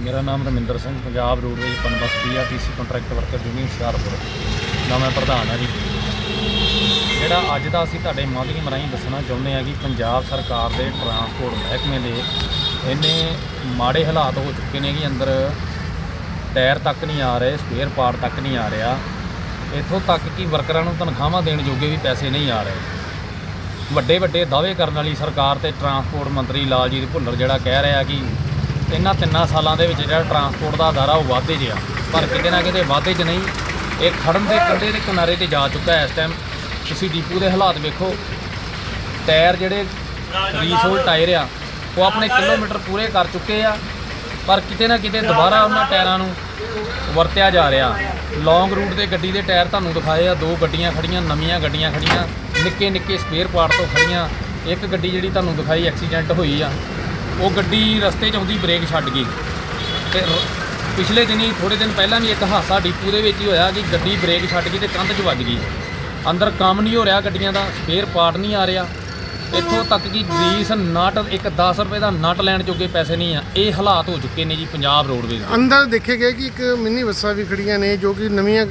ਮੇਰਾ ਨਾਮ Raminder Singh, Punjab roadways Punbus PRTC contract worker union Hoshiarpur. ਦਾ ਮੈਂ ਪ੍ਰਧਾਨ ਹਾਂ ਜੀ। ਜਿਹੜਾ ਅੱਜ ਦਾ ਅਸੀਂ ਤੁਹਾਡੇ ਮਾਧਿਅਮ ਰਾਹੀਂ ਦੱਸਣਾ ਚਾਹੁੰਦੇ ਹਾਂ ਕਿ ਪੰਜਾਬ ਸਰਕਾਰ ਦੇ ਟਰਾਂਸਪੋਰਟ ਮਹਿਕਮੇ ਦੇ ਇੰਨੇ ਮਾੜੇ ਹਾਲਾਤ ਹੋ ਚੁੱਕੇ ਨੇ ਕਿ ਅੰਦਰ ਟਾਇਰ ਤੱਕ ਨਹੀਂ ਆ ਰਹੇ ਸਪੇਅਰ ਪਾਰਟ ਤੱਕ ਨਹੀਂ ਆ ਰਿਹਾ। ਇੱਥੋਂ ਤੱਕ ਕਿ ਵਰਕਰਾਂ ਨੂੰ ਤਨਖਾਹਾਂ ਦੇਣ ਜੋਗੇ ਵੀ ਪੈਸੇ ਨਹੀਂ ਆ ਰਹੇ। ਵੱਡੇ ਵੱਡੇ ਦਾਅਵੇ ਕਰਨ ਵਾਲੀ ਸਰਕਾਰ ਤੇ ਟਰਾਂਸਪੋਰਟ ਮੰਤਰੀ ਲਾਲਜੀਤ ਭੁੱਲਰ ਜਿਹੜਾ ਕਹਿ ਰਿਹਾ ਕਿ ਇਹਨਾਂ ਤਿੰਨਾਂ ਸਾਲਾਂ ਦੇ ਵਿੱਚ ਜਿਹੜਾ ਟਰਾਂਸਪੋਰਟ ਦਾ ਅਦਾਰਾ ਉਹ ਵਾਧੇ 'ਚ ਆ ਪਰ ਕਿਤੇ ਨਾ ਕਿਤੇ ਵਾਧੇ 'ਚ ਨਹੀਂ, ਇਹ ਖੜਨ ਦੇ ਕੰਢੇ ਦੇ ਕਿਨਾਰੇ ਤੇ ਜਾ ਚੁੱਕਾ ਹੈ ਇਸ ਟਾਈਮ ਤੁਸੀਂ ਡੀਪੂ ਦੇ ਹਾਲਾਤ ਵੇਖੋ, ਟਾਇਰ ਜਿਹੜੇ ਰੀਸੋਲ ਟਾਇਰ ਆ ਉਹ ਆਪਣੇ ਕਿਲੋਮੀਟਰ ਪੂਰੇ ਕਰ ਚੁੱਕੇ ਆ, ਪਰ ਕਿਤੇ ਨਾ ਕਿਤੇ ਦੁਬਾਰਾ ਉਹਨਾਂ ਟਾਇਰਾਂ ਨੂੰ ਵਰਤਿਆ ਜਾ ਰਿਹਾ। ਲੌਂਗ ਰੂਟ ਦੇ ਗੱਡੀ ਦੇ ਟਾਇਰ ਤੁਹਾਨੂੰ ਦਿਖਾਏ ਆ, ਦੋ ਗੱਡੀਆਂ ਖੜੀਆਂ, ਨਵੀਆਂ ਗੱਡੀਆਂ ਖੜੀਆਂ, ਨਿੱਕੇ ਨਿੱਕੇ ਸਪੇਅਰ ਪਾਰਟ ਤੋਂ ਖੜੀਆਂ। ਇੱਕ ਗੱਡੀ ਜਿਹੜੀ ਤੁਹਾਨੂੰ ਦਿਖਾਈ ਐਕਸੀਡੈਂਟ ਹੋਈ ਆ ਉਹ ਗੱਡੀ ਰਸਤੇ 'ਚ ਆਉਂਦੀ ਬ੍ਰੇਕ ਛੱਡ ਗਈ। ਤੇ ਪਿਛਲੇ ਦਿਨੀ ਥੋੜੇ ਦਿਨ ਪਹਿਲਾਂ ਵੀ ਇੱਕ ਹਾਦਸਾ ਡੀਪੂ ਦੇ ਵਿੱਚ ਹੀ ਹੋਇਆ ਕਿ ਗੱਡੀ ਬ੍ਰੇਕ ਛੱਡ ਗਈ ਤੇ ਕੰਧ 'ਚ ਵੱਜ ਗਈ। ਅੰਦਰ ਕੰਮ ਨਹੀਂ ਹੋ ਰਿਹਾ ਗੱਡੀਆਂ ਦਾ ਸਪੇਅਰ ਪਾਰਟ ਨਹੀਂ ਆ ਰਿਹਾ। ਇੱਥੋਂ ਤੱਕ ਕਿ ਗਰੀਸ ਨਟ ਇੱਕ 10 ਰੁਪਏ ਦਾ ਨਟ ਲੈਣ ਜੋਗੇ ਪੈਸੇ ਨਹੀਂ ਆ। ਇਹ ਹਾਲਾਤ ਹੋ ਚੁੱਕੇ ਨੇ ਜੀ ਪੰਜਾਬ ਰੋਡਵੇਜ਼ ਦੇ। ਅੰਦਰ ਦੇਖੇ ਗਏ ਕਿ ਇੱਕ ਮਿੰਨੀ ਬੱਸਾਂ ਵੀ ਖੜੀਆਂ ਨੇ ਜੋ ਕਿ ਨਵੀਆਂ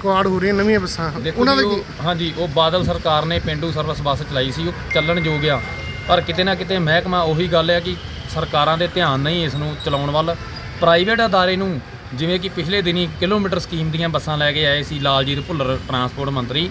ਕੁਆਡ ਹੋ ਰਹੀਆਂ ਨਵੀਆਂ ਬੱਸਾਂ। ਉਹਨਾਂ ਦਾ ਹਾਂਜੀ ਉਹ ਬਾਦਲ ਸਰਕਾਰ ਨੇ ਪਿੰਡੂ ਸਰਵਿਸ ਬੱਸ ਚਲਾਈ ਸੀ ਉਹ ਚੱਲਣ ਯੋਗ ਆ। ਪਰ ਕਿਤੇ ਨਾ ਕਿਤੇ ਮਹਿਕਮਾ ਉਹੀ ਗੱਲ ਹੈ ਕਿ ਸਰਕਾਰਾਂ ਦੇ ਧਿਆਨ ਨਹੀਂ ਇਸ ਨੂੰ ਚਲਾਉਣ ਵੱਲ। ਪ੍ਰਾਈਵੇਟ ਅਦਾਰੇ ਨੂੰ ਜਿਵੇਂ ਕਿ ਪਿਛਲੇ ਦਿਨੀ ਕਿਲੋਮੀਟਰ ਸਕੀਮ ਦੀਆਂ ਬੱਸਾਂ ਲੈ ਕੇ ਆਏ ਸੀ ਲਾਲਜੀਤ ਭੁੱਲਰ, ਟਰਾਂਸਪੋਰਟ ਮੰਤਰੀ।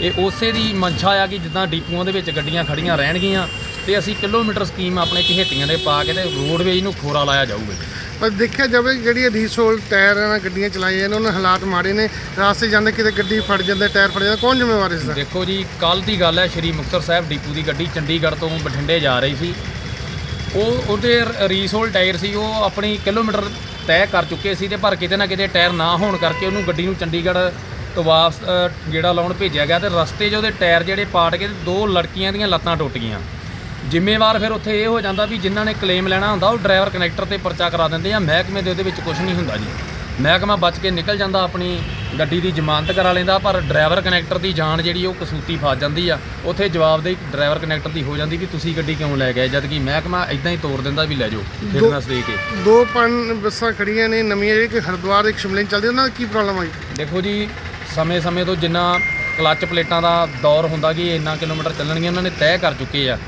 ਇਹ ਉਸੇ ਦੀ ਮਨਸ਼ਾ ਆ ਕਿ ਜਿੱਦਾਂ ਡੀਪੂਆਂ ਦੇ ਵਿੱਚ ਗੱਡੀਆਂ ਖੜੀਆਂ ਰਹਿਣਗੀਆਂ ਤੇ ਅਸੀਂ ਕਿਲੋਮੀਟਰ ਸਕੀਮ ਆਪਣੇ ਚਹੇਤੀਆਂ ਦੇ ਪਾ ਕੇ ਤੇ ਰੋਡਵੇਜ ਨੂੰ ਖੋਰਾ ਲਾਇਆ ਜਾਊਗਾ। ਪਰ ਦੇਖਿਆ ਜਾਵੇ ਕਿ ਜਿਹੜੀ ਰੀਸੋਲ ਟਾਇਰ ਨਾਲ ਗੱਡੀਆਂ ਚਲਾਈਆਂ ਨੇ ਉਹਨਾਂ ਹਾਲਾਤ ਮਾੜੇ ਨੇ। ਰਾਸਤੇ ਜਾਂਦੇ ਕਿਤੇ ਗੱਡੀ ਫੜ ਜਾਂਦੇ ਟਾਇਰ ਫੜ ਜਾਂਦਾ ਕੌਣ ਜ਼ਿੰਮੇਵਾਰ ਇਸ ਦਾ? ਦੇਖੋ ਜੀ ਕੱਲ ਦੀ ਗੱਲ ਹੈ ਸ਼੍ਰੀ ਮੁਕਤਸਰ ਸਾਹਿਬ ਡੀਪੂ ਦੀ ਗੱਡੀ ਚੰਡੀਗੜ੍ਹ ਤੋਂ ਬਠਿੰਡੇ ਜਾ ਰਹੀ ਸੀ। ਉਹ ਉਹਦੇ ਰੀਸੋਲ ਟਾਇਰ ਸੀ ਉਹ ਆਪਣੀ ਕਿਲੋਮੀਟਰ ਤੈਅ ਕਰ ਚੁੱਕੇ ਸੀ ਤੇ ਪਰ ਕਿਤੇ ਨਾ ਕਿਤੇ ਟਾਇਰ ਨਾ ਹੋਣ ਕਰਕੇ ਉਹਨੂੰ ਗੱਡੀ ਨੂੰ ਚੰਡੀਗੜ੍ਹ ਤੋਂ ਵਾਪਸ ਅ, ਗੇੜਾ ਲਾਉਣ ਭੇਜਿਆ ਗਿਆ ਤੇ ਰਸਤੇ 'ਚ ਉਹਦੇ ਟਾਇਰ ਜਿਹੜੇ ਪਾਟ ਕੇ ਦੋ ਲੜਕੀਆਂ ਦੀਆਂ ਲੱਤਾਂ ਟੁੱਟ ਗਈਆਂ। ਜ਼ਿੰਮੇਵਾਰ ਫਿਰ ਉੱਥੇ ਇਹ ਹੋ ਜਾਂਦਾ ਵੀ ਜਿਨ੍ਹਾਂ ਨੇ ਕਲੇਮ ਲੈਣਾ ਹੁੰਦਾ ਉਹ ਡਰਾਈਵਰ ਕਨੈਕਟਰ ਤੇ ਪਰਚਾ ਕਰਾ ਦਿੰਦੇ ਆ। ਮਹਿਕਮੇ ਦੇ ਉਹਦੇ ਵਿੱਚ ਕੁਝ ਨਹੀਂ ਹੁੰਦਾ ਜੀ। ਮਹਿਕਮਾ ਬਚ ਕੇ ਨਿਕਲ ਜਾਂਦਾ ਆਪਣੀ ਗੱਡੀ ਦੀ ਜ਼ਮਾਨਤ ਕਰਾ ਲੈਂਦਾ ਪਰ ਡਰਾਈਵਰ ਕਨੈਕਟਰ ਦੀ ਜਾਨ ਜਿਹੜੀ ਉਹ ਕਸੂਤੀ ਫਸ ਜਾਂਦੀ ਆ। ਉੱਥੇ ਜਵਾਬਦੇਹੀ ਡਰਾਈਵਰ ਕਨੈਕਟਰ ਦੀ ਹੋ ਜਾਂਦੀ ਵੀ ਤੁਸੀਂ ਗੱਡੀ ਕਿਉਂ ਲੈ ਗਏ ਜਦ ਕਿ ਮਹਿਕਮਾ ਇਦਾਂ ਹੀ ਤੋੜ ਦਿੰਦਾ ਵੀ ਲੈ ਜਾਓ ਫਿਟਨੈਸ ਦੇ ਕੇ। ਦੋ ਪੰਜ ਬੱਸਾਂ ਖੜੀਆਂ ਨੇ ਨਵੀਆਂ ਜਿਹੜੀ ਕਿ ਹਰਿਦੁਆਰ ਇੱਕ ਸ਼ਿਮਲੇ ਚੱਲਦੀ ਉਹਨਾਂ ਦਾ ਕੀ ਪ੍ਰੋਬਲਮ ਆਈ ਦੇਖੋ ਜੀ ਸਮੇਂ-ਸਮੇਂ ਤੋਂ ਜਿੰਨਾ ਕਲੱਚ ਪਲੇਟਾਂ ਦਾ ਦੌਰ ਹੁੰਦਾ ਕਿ ਇੰਨਾ ਕਿਲੋਮੀਟਰ ਚੱਲਣਗੀਆਂ ਉਹਨਾਂ ਨੇ ਤੈਅ ਕਰ ਚੁੱਕੇ ਆ।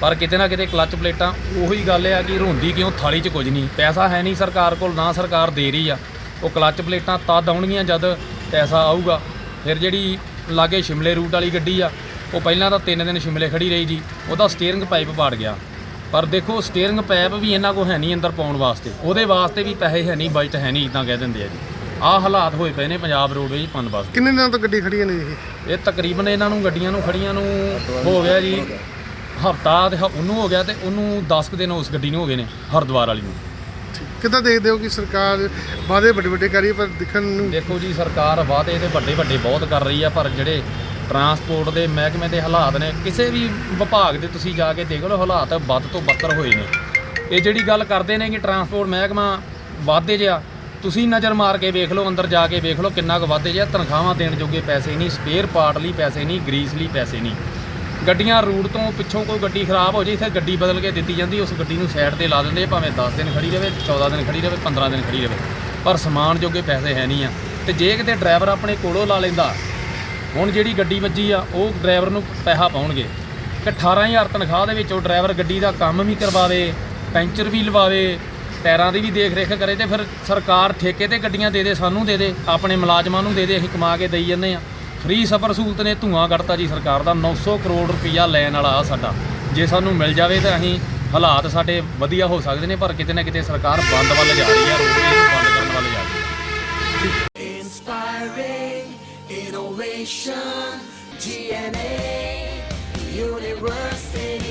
ਪਰ ਕਿਤੇ ਨਾ ਕਿਤੇ ਕਲੱਚ ਪਲੇਟਾਂ ਉਹੀ ਗੱਲ ਆ ਕਿ ਰੋਂਦੀ ਕਿਉਂ? ਥਾਲੀ 'ਚ ਕੁਝ ਨਹੀਂ। ਪੈਸਾ ਹੈ ਨਹੀਂ ਸਰਕਾਰ ਕੋਲ ਨਾ ਸਰਕਾਰ ਦੇ ਰਹੀ ਆ। ਉਹ ਕਲੱਚ ਪਲੇਟਾਂ ਤਦ ਆਉਣਗੀਆਂ ਜਦ ਪੈਸਾ ਆਊਗਾ। ਫਿਰ ਜਿਹੜੀ ਲਾਗੇ ਸ਼ਿਮਲੇ ਰੂਟ ਵਾਲੀ ਗੱਡੀ ਆ ਉਹ ਪਹਿਲਾਂ ਤਾਂ 3 ਦਿਨ ਸ਼ਿਮਲੇ ਖੜੀ ਰਹੀ ਜੀ। ਉਹਦਾ ਸਟੀਅਰਿੰਗ ਪਾਈਪ ਪਾੜ ਗਿਆ। ਪਰ ਦੇਖੋ ਸਟੀਅਰਿੰਗ ਪਾਈਪ ਵੀ ਇਹਨਾਂ ਕੋ ਹੈ ਨਹੀਂ ਅੰਦਰ ਪਾਉਣ ਵਾਸਤੇ। ਉਹਦੇ ਵਾਸਤੇ ਵੀ ਪੈਸੇ ਹੈ ਨਹੀਂ ਬਜਟ ਹੈ ਨਹੀਂ ਇਦਾਂ ਕਹਿ ਦਿੰਦੇ ਆ ਜੀ। ਆਹ ਹਾਲਾਤ ਹੋਏ ਪਏ ਨੇ ਪੰਜਾਬ ਰੋਡਵੇਜ਼ ਪਨਬਸ ਕਿੰਨੇ ਦਿਨਾਂ ਤੋਂ ਗੱਡੀ ਖੜੀਆਂ ਨੇ ਇਹ? ਇਹ ਤਕਰੀਬਨ ਇਹਨਾਂ ਨੂੰ ਗੱਡੀਆਂ ਨੂੰ ਖੜੀਆਂ ਨੂੰ ਹੋ ਗਿਆ ਜੀ ਹਫਤਾ ਤੇ ਹ- ਉਹਨੂੰ ਹੋ ਗਿਆ ਤੇ ਉਹਨੂੰ 10 ਕੁ ਦਿਨ ਉਸ ਗੱਡੀ ਨੂੰ ਹੋ ਗਏ ਨੇ ਹਰਿਦੁਆਰ ਵਾਲੀ ਨੂੰ। ਕਿੱਦਾਂ ਦੇਖਦੇ ਹੋ ਕਿ ਸਰਕਾਰ ਵਾਅਦੇ ਵੱਡੇ ਵੱਡੇ ਕਰੀ ਪਰ ਦਿਖਣ ਨੂੰ ਦੇਖੋ ਜੀ ਸਰਕਾਰ ਵਾਅਦੇ ਤੇ ਵੱਡੇ ਵੱਡੇ ਬਹੁਤ ਕਰ ਰਹੀ ਆ ਪਰ ਜਿਹੜੇ ਟਰਾਂਸਪੋਰਟ ਦੇ ਮਹਿਕਮੇ ਦੇ ਹਾਲਾਤ ਨੇ ਕਿਸੇ ਵੀ ਵਿਭਾਗ ਦੇ ਤੁਸੀਂ ਜਾ ਕੇ ਦੇਖ ਲਓ ਹਾਲਾਤ ਵੱਧ ਤੋਂ ਬੱਤਰ ਹੋਏ ਨੇ। ਇਹ ਜਿਹੜੀ ਗੱਲ ਕਰਦੇ ਨੇ ਕਿ ਟਰਾਂਸਪੋਰਟ ਮਹਿਕਮਾ ਵਾਧੇ ਜਿਆ ਤੁਸੀਂ ਨਜ਼ਰ ਮਾਰ ਕੇ ਵੇਖ ਲਓ ਅੰਦਰ ਜਾ ਕੇ ਵੇਖ ਲਓ ਕਿੰਨਾ ਕੁ ਵਾਧੇ ਜਿਆ ਤਨਖਾਹਾਂ ਦੇਣ ਜੋਗੇ ਪੈਸੇ ਨਹੀਂ ਸਪੇਅਰ ਪਾਰਟ ਲਈ ਪੈਸੇ ਨਹੀਂ ਗਰੀਸ ਲਈ ਪੈਸੇ ਨਹੀਂ। ਗੱਡੀਆਂ ਰੂਟ ਤੋਂ ਪਿੱਛੋਂ ਕੋਈ ਗੱਡੀ ਖਰਾਬ ਹੋ ਜੇ, ਇੱਥੇ ਗੱਡੀ ਬਦਲ ਕੇ ਦਿੱਤੀ ਜਾਂਦੀ, ਉਸ ਗੱਡੀ ਨੂੰ ਸਾਈਡ ਤੇ ਲਾ ਦਿੰਦੇ ਭਾਵੇਂ 10 ਦਿਨ ਖੜੀ ਰਹੇ 14 ਦਿਨ ਖੜੀ ਰਹੇ 15 ਦਿਨ ਖੜੀ ਰਹੇ ਪਰ ਸਮਾਨ ਜੋਗੇ ਪੈਸੇ ਹੈ ਨਹੀਂ ਆ। ਤੇ ਜੇ ਕਿਤੇ ਡਰਾਈਵਰ ਆਪਣੇ ਕੋਲੋਂ ਲਾ ਲੈਂਦਾ, ਹੁਣ ਜਿਹੜੀ ਗੱਡੀ ਵੱਜੀ ਆ, ਉਹ ਡਰਾਈਵਰ ਨੂੰ ਪੈਸਾ ਪਾਉਣਗੇ। ਕਿ 18000 ਤਨਖਾਹ ਦੇ ਵਿੱਚ ਉਹ ਡਰਾਈਵਰ ਗੱਡੀ ਦਾ ਕੰਮ ਵੀ ਕਰਵਾਵੇ, ਪੈਂਚਰ ਵੀ ਲਵਾਵੇ, ਟਾਇਰਾਂ ਦੀ ਵੀ ਦੇਖ ਰੇਖ ਕਰੇ ਤੇ ਫਿਰ ਸਰਕਾਰ ਠੇਕੇ ਤੇ ਗੱਡੀਆਂ ਦੇ ਦੇ, ਸਾਨੂੰ ਦੇ ਦੇ, ਆਪਣੇ ਮੁਲਾਜ਼ਮਾਂ ਨੂੰ ਦੇ ਦੇ, ਅਸੀਂ ਕਮਾ ਕੇ ਦੇਈ ਜਾਂਦੇ ਆ। ਫ੍ਰੀ ਸਫਰ ਸਹੂਲਤ ਨੇ ਧੂਆਂ ਕੱਢਤਾ ਜੀ ਸਰਕਾਰ ਦਾ 900 ਕਰੋੜ ਰੁਪਈਆ ਲੈਣ ਵਾਲਾ ਆ ਸਾਡਾ ਜੇ ਸਾਨੂੰ ਮਿਲ ਜਾਵੇ ਤਾਂ ਅਸੀਂ ਹਾਲਾਤ ਸਾਡੇ ਵਧੀਆ ਹੋ ਸਕਦੇ ਨੇ ਪਰ ਕਿਤੇ ਨਾ ਕਿਤੇ ਸਰਕਾਰ ਬੰਦ ਵੱਲ ਜਾ ਰਹੀ ਹੈ ਰੋਡਵੇਜ਼ ਬੰਦ ਕਰਨ ਵੱਲ ਜਾ ਰਹੀ ਹੈ Inspiring innovation, GNA University.